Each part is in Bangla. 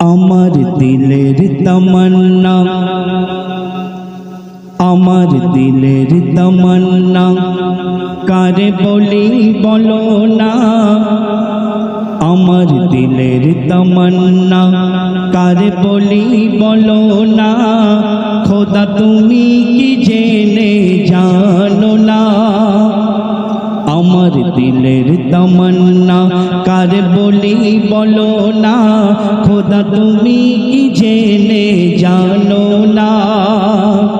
আমার দিলের তমন্না। আমার দিলের তমন্না। কারে বলি বলো না। আমার দিলের তমন্না। কারে বলি বলো না। খোদা তুমি কি জেনে না আমার দিলের তমন্না। কার বলি বলো না, খোদা তুমি কি জেনে জানো না?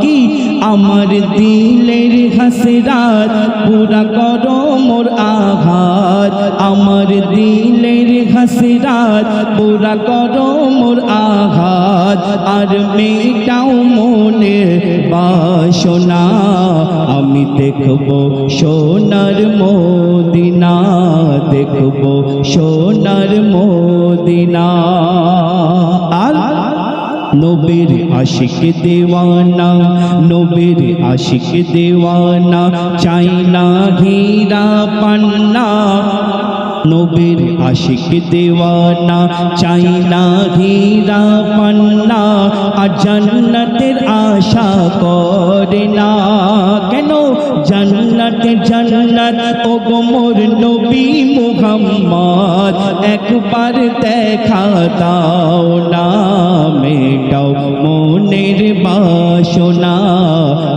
কি আমার দিলের হাসরাত, পুরা করো মোর আঘাত। আমার দিলের হাসরাত, পুরা করো মোর আঘাত। আর মেটাও মনের বাসনা। আমি দেখব, সোনার মোদিনা দেখব, সোনার মোদিনা। আর নবীর আশিক দেওয়ানা, নবীর আশিক দেওয়ানা চাই না হীরা পান্না। নবীর আশিক দেওয়ানা চাই না হীরা পান্না। আর জান্নাতের আশা করে না। কেন জান্নাতের জান্নাত। ও গো মোর নবী মুহাম্মদ, একবার দেখা দাও না, মেটাও মনের বাসনা।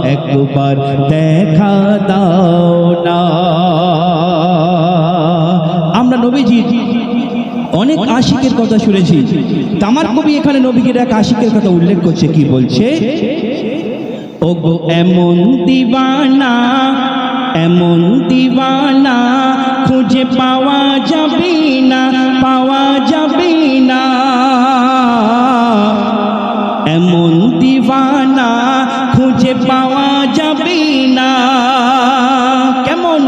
একবার দেখা দাও না। আমরা নবীজি অনেক আশিকের কথা শুনেছি। তামার কবি এখানে নবীজির এক আশিকের কথা উল্লেখ করছে, কি বলছে? ওগো এমন দিবানা এমন দিবানা খুঁজে পাওয়া যাবে না, পাওয়া যাবে না। এমন দিবানা খুঁজে পাওয়া যাবে না। কেমন?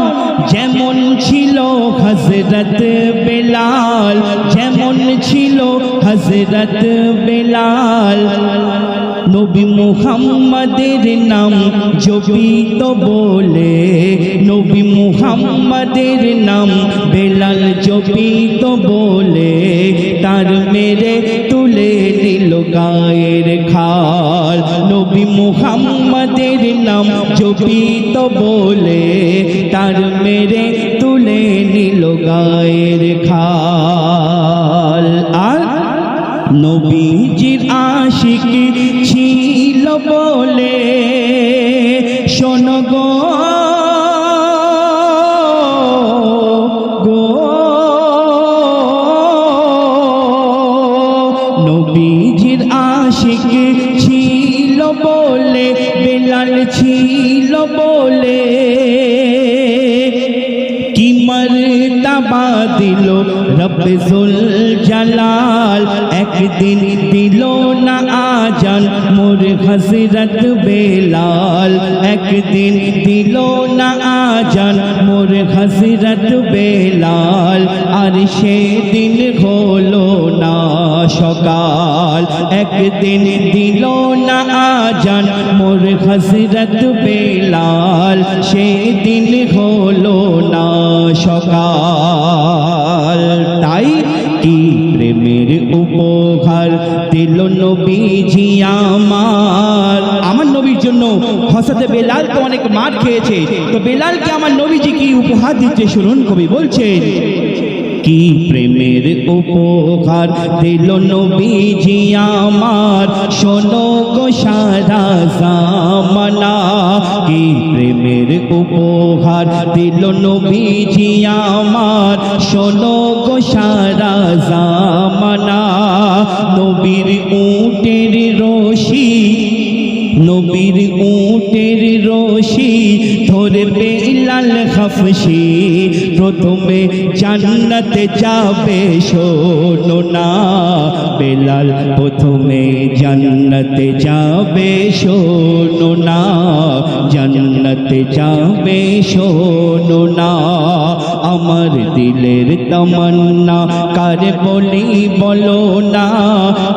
যেমন ছিল হজরত বেলাল, যেমন ছিল হজরত বেলাল। নবী মুহাম্মাদের নাম জপিত বলে। নবী মুহাম্মাদের নাম বেলাল জপিত বলে। তার মেরে তুলে নিল গায়ের খাল। নবী মুহাম্মাদের নাম জপিত বলে। তার মেরে তুলে নিল গায়ের খাল। আর নবীজির আশিক জালাল, একদিন দিল না আজান মোর হজরত বেলাল। একদিন দিল না আজান মোর হজরত বেলাল, আর সেদিন হলো না সকাল। একদিন দিল না আজান মোর হজরত বেলাল, সেদিন হলো না সকাল। তাই কি প্রেমের উপহার দিল নবীজি আমার। আমার নবীর জন্য হসাতে বেলাল তো অনেক মার খেয়েছে। তো বেলালকে আমার নবীজি কি উপহার দিচ্ছে শুনুন কবি বলছেন। কি প্রেমের উপহার দিল নবীজি আমার? শোনো গো সারা জামানা, কি প্রেমের উপহার দিল নবীজি আমার? শোনো গো সারা জামানা, নবীর উটের রশি নবীর উটের রশি ধরে বেলাল খফসি। প্রথমে জান্নাতে যাবে, শোনো না বেলাল, প্রথমে জান্নাতে যাবে, শোনো না জান্নাতে যাবে, শোনো না আমার দিলের তমন্না কারে বলি বলো না,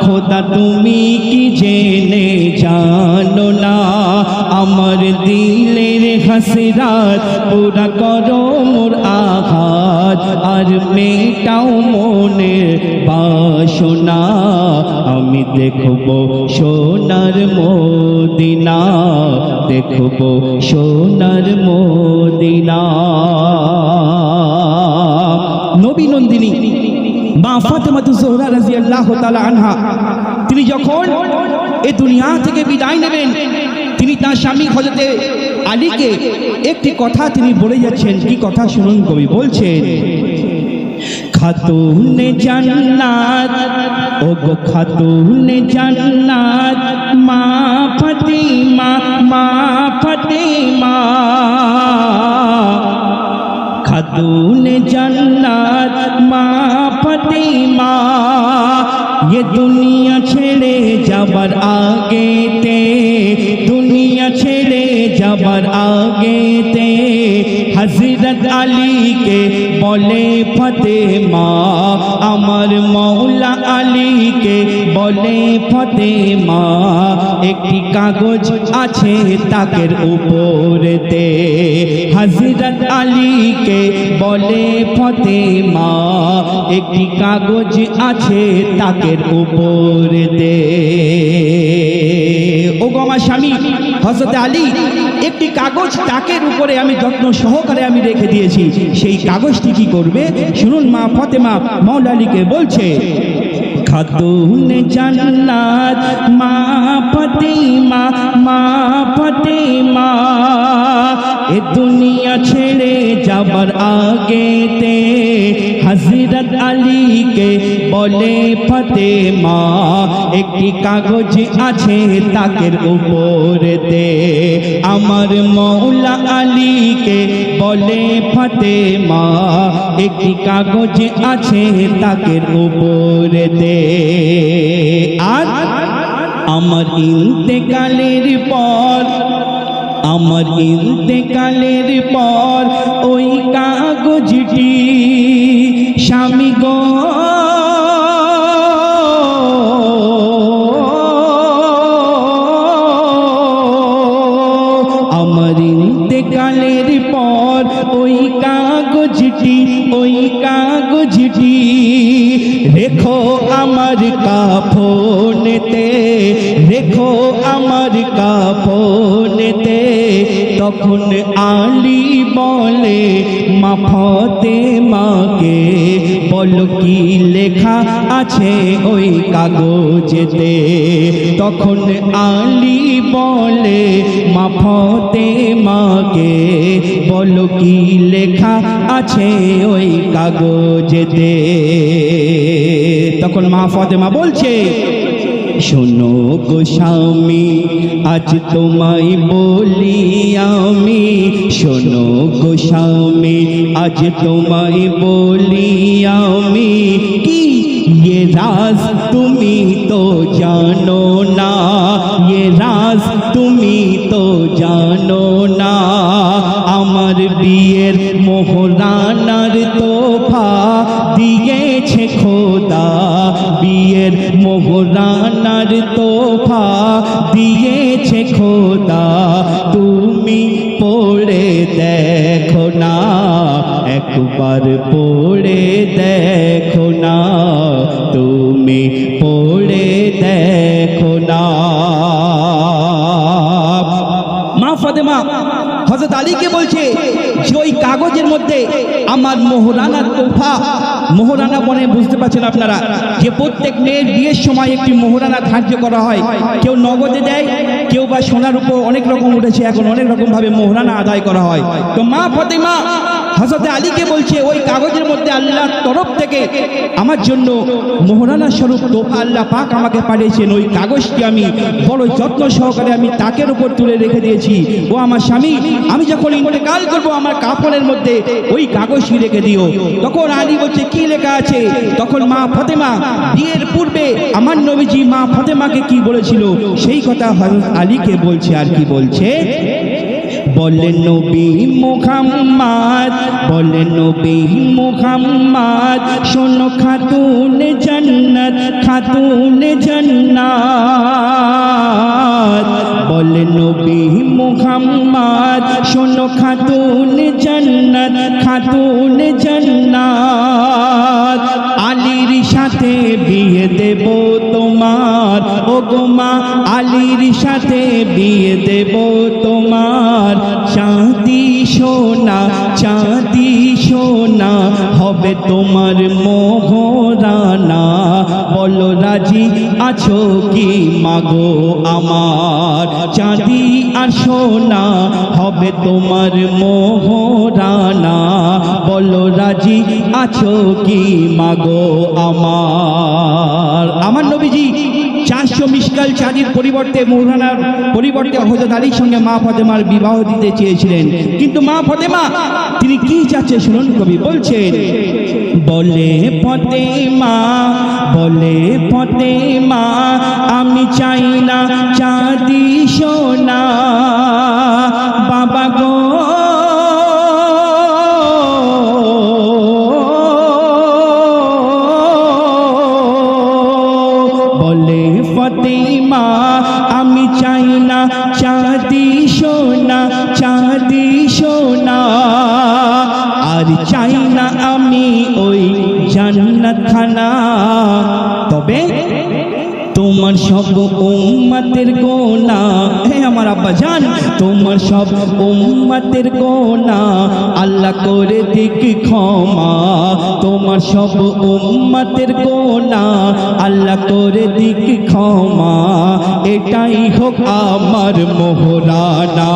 খোদা তুমি কি জেনে জানো না আমার দিলের হাসরাত, পুরা করো মোর আঘাত, আর মেটাও মনের বাসনা। আমি দেখব সোনার মদিনা, দেখব সোনার মদিনা। নবী নন্দিনী, মা ফাতেমাতু জোহরা রাদিয়াল্লাহু তাআলা আনহা। তিনি যখন এ দুনিয়া থেকে বিদায় নেবেন, তিনি তার স্বামী হযরতে আলীকে একটি কথা তিনি বলে যাচ্ছেন। কি কথা শুনুন কবি, বলছেন, খাতুন জান্নাত, ও গো খাতুন জান্নাত, মা ফাতিমা মা ফাতিমা, খাতুন জান্নাত, মা ফাতিমা ये দুনিয়া ছেড়ে যাবার আগেতে দুনিয়া ছেড়ে যাবার আগেতে হজরত আলীকে বলে ফতে মা আমার মৌলা আলীকে বলে ফতেমা, একটি কাগজ আছে তাকের উপরেতে। হজরত আলীকে বলে ফতেমা, একটি কাগজ আছে তাকের উপরেতে। ও গো আমার স্বামী হজরত আলী, একটি কাগজ তাকের উপরে আমি যত্ন সহকারে আমি রেখে দিয়েছি। সেই কাগজটি কি করবে? শুনুন মা ফতেমা মৌলালীকে বলছে খাতুন জান্নাত, মা ফতেমা মা ফতেমা, এ দুনিয়া ছেড়ে যাবার আগেতে হজরত আলীকে বলে ফতেমা, একটি কাগজ আছে তাকের উপরেতে। আমার মৌলা আলীকে বলে ফতেমা, একটি কাগজ আছে তাকের উপরেতে। আর আমার ইন্তেকালের পর আমার ইন্তেকালের পর ওই কাগজটি স্বামী গো রেখো আমার কাফনেতে, তখন আলী বলে মাফতে মাকে বল কি লেখা আছে ওই কাগজেতে? তখন আলী বলে মাফতে মাকে বল কি লেখা আছে ওই কাগজেতে? তখন মা ফতেমা বলছে শোনো গো স্বামী আজ তোমায় বলি আমি শোনো গো স্বামী আজ তোমায় বলি আমি কি ये राज তুমি তো জানো না ये রাজ তুমি তো জানো না আমার বিয়ের মোহরানার তোফা দিয়েছে খোদা বিয়ের মোহরানার তোফা দিয়েছে খোদা। তুমি পড়ে দেখো না, একবার পড়ে দেখো না। তুমি পড়ে দেখো না। মা ফাতেমা হজরত আলীকে বলছে, যে কাগজের মধ্যে আমার মোহরানার তোফা মোহরানা মনে বুঝতে পারছেন আপনারা, যে প্রত্যেক মেয়ের বিয়ের সময় একটি মোহরানা ধার্য করা হয়। কেউ নগদে দেয়, কেউ বা সোনার উপর অনেক রকম উঠেছে, এখন অনেক রকম ভাবে মোহরানা আদায় করা হয়। তো মা ফাতেমা হজরত আলীকে বলছে, ওই কাগজের মধ্যে আল্লাহর তরফ থেকে আমার জন্য মোহরানা স্বরূপ তোফা আল্লাহ পাক আমাকে পাঠিয়েছেন। ওই কাগজটি আমি বড় যত্ন সহকারে আমি তাকের উপর তুলে রেখে দিয়েছি। ও আমার স্বামী, আমি যখন ইন্তেকাল করব, আমার কাপড়ের মধ্যে ওই কাগজটি রেখে দিও। তখন আলী বলছে, কি লেখা আছে? তখন মা ফতেমা, বিয়ের পূর্বে আমার নবীজি মা ফতেমাকে কি বলেছিল? সেই কথা হযরত আলীকে বলছে আর কি বলছে? বলে নবী মুহাম্মদ বলে নবী মুহাম্মদ, শোনো খাতুন জান্নাত খাতুন জান্নাত। বলে নবী মুহাম্মদ, শোনো খাতুন জান্নাত খাতুন জান্নাত। আলীর সাথে বিয়ে দেব ও গোমা আলীর সাথে বিয়ে দেব তোমার। চাঁদি সোনা চাঁদি সোনা, হবে তোমার মোহরানা। বলো, রাজি আছো কি মাগো আমার? চাঁদি আর সোনা, হবে তোমার মোহরানা। বলো, রাজি আছো কি মাগো আমার? আমার নবীজি মিসকাল চাঁদির পরিবর্তে মৌলানার পরিবর্তে হজরত আলীর সঙ্গে মা ফতেমার বিবাহ দিতে চেয়েছিলেন। কিন্তু মা ফতেমা, তিনি কি চাচ্ছে শুনুন কবি, বলছেন, বলে ফতেমা বলে ফতেমা, আমি চাই না চাঁদি সোনা। সব উম্মতের গোনা। হে আমার আব্বা জান তোমার সব উম্মতের গোনা। আল্লাহ করে দিক ক্ষমা। তোমার সব উম্মতের গোনা। আল্লাহ করে দিক ক্ষমা। এটাই হোক আমার মোহরানা।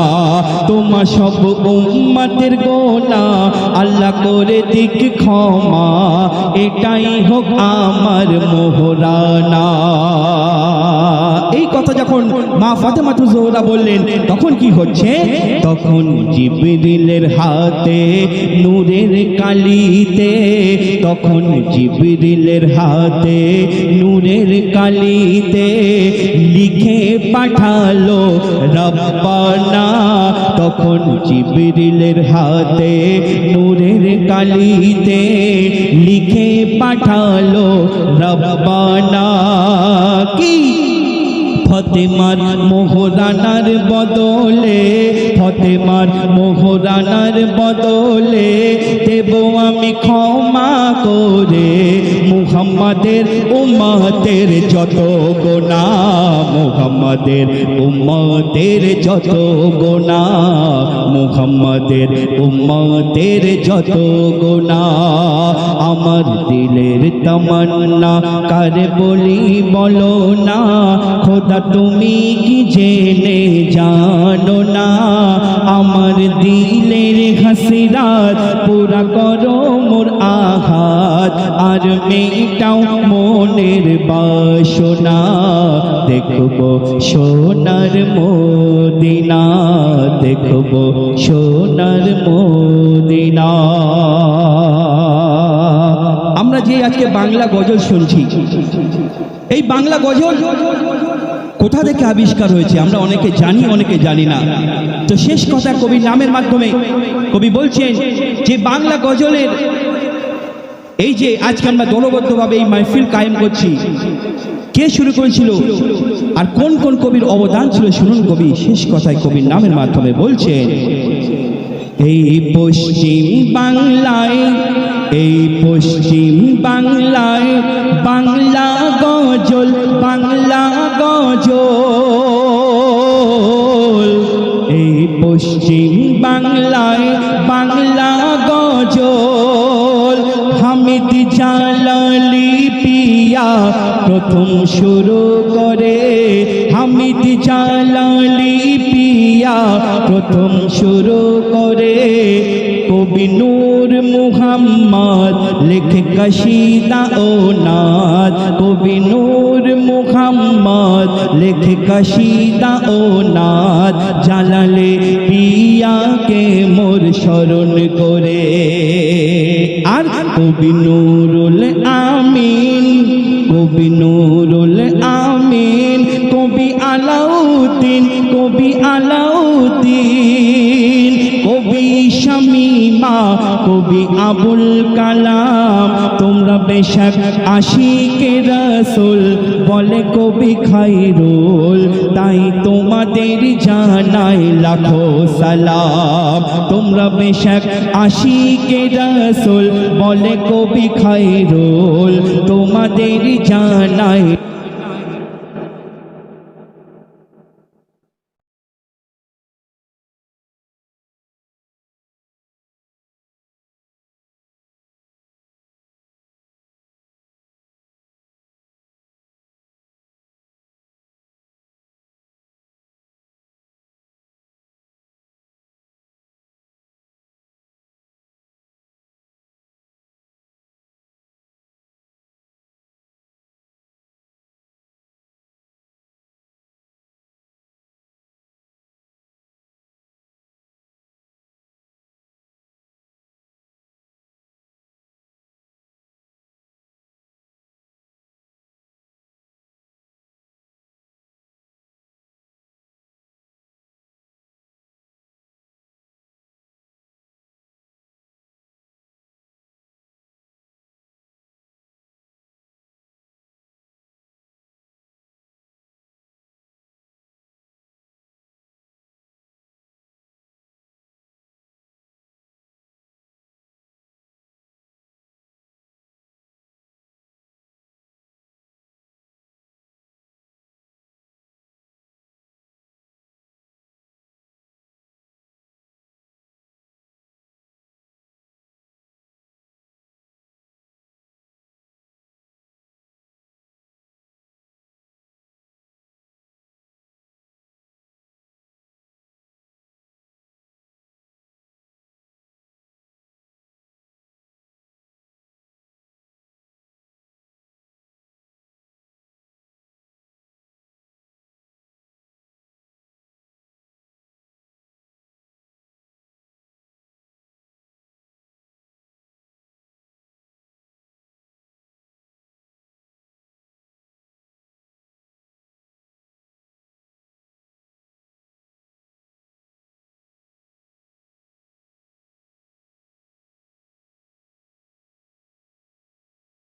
তোমার সব উম্মতের গোনা। আল্লাহ করে দিক ক্ষমা। এটাই হোক আমার মোহরানা। এই কথা যখন মা ফাতেমা জোহরা বললেন, তখন কি হচ্ছে? তখন জিবরিলের হাতে, নূরের কালিতে, তখন জিবরিলের হাতে, নূরের কালিতে লিখে পাঠালো, রব্বানা। তখন জিবরিলের হাতে, নূরের কালিতে লিখে পাঠালো, রব্বানা। কি? ফতেমার মোহরানার বদলে, ফতেমার মোহরানার বদলে, দেব আমি ক্ষমা করে মুহাম্মাদের উম্মতের যত গোনা, মুহাম্মাদের উম্মতের যত গোনা, মুহাম্মাদের উম্মতের যত গোনা, আমার দিলের তামান্না কার বলি বলো না, খোদা তুমি কি জেনে জানো না? আমার দিলের হাসিরাত পুরা করো মোর আঘাত। আর মেটাও মনের বাসনা। দেখব সোনার মোদিনা, দেখব সোনার মোদিনা। আমরা যে আজকে বাংলা গজল শুনছি, এই বাংলা গজল কোথা থেকে আবিষ্কার হয়েছে? আমরা অনেকে জানি অনেকে জানি না। তো শেষ কথা কবির নামের মাধ্যমে কবি বলছেন যে বাংলা গজলের এই যে আজকে আমরা দলবদ্ধভাবে এই মাহফিল কায়েম করছি, কে শুরু করেছিল? আর কোন কোন কবির অবদান ছিল? শুনুন কবি, শেষ কথায় কবির নামের মাধ্যমে বলছেন, এই পশ্চিম বাংলায়, এই পশ্চিম বাংলায় বাংলা গজল, বাংলা গজল এই পশ্চিম বাংলায় বাংলা পিয়া প্রথম শুরু করে। হামিদ জালালি পিয়া প্রথম শুরু করে। কবি নূর মুহাম্মদ লেখে কশিদা ও নাদ কবি নূর মুহাম্মদ লেখে কশিদা ও নাদ জালালে পিয়াকে মোর স্মরণ করে। আর কবি নুরুল কবি নুরুল আমিন কবি আলাউদ্দিন কবি আলাউদ্দিন। শামিমা কবি আবুল কালাম। তোমরা বেশক আশিকে রসুল বলে কবি খাইরুল তাই তোমাদের জানাই লাখো সালাম। তোমরা বেশক আশিকে রসুল বলে কবি খাইরুল তোমাদের জানাই